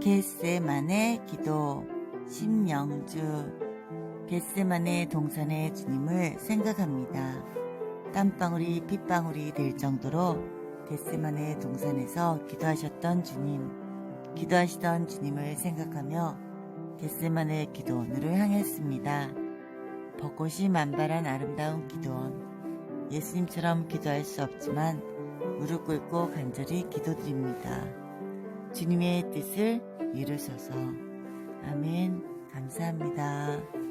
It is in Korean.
겟세만의 기도 심영주 겟세만의 동산의 주님을 생각합니다. 땀방울이 핏방울이 될 정도로 겟세만의 동산에서 기도하셨던 주님, 기도하시던 주님을 생각하며 겟세만의 기도원으로 향했습니다. 벚꽃이 만발한 아름다운 기도원, 예수님처럼 기도할 수 없지만 무릎 꿇고 간절히 기도드립니다. 주님의 뜻을 이루소서. 아멘. 감사합니다.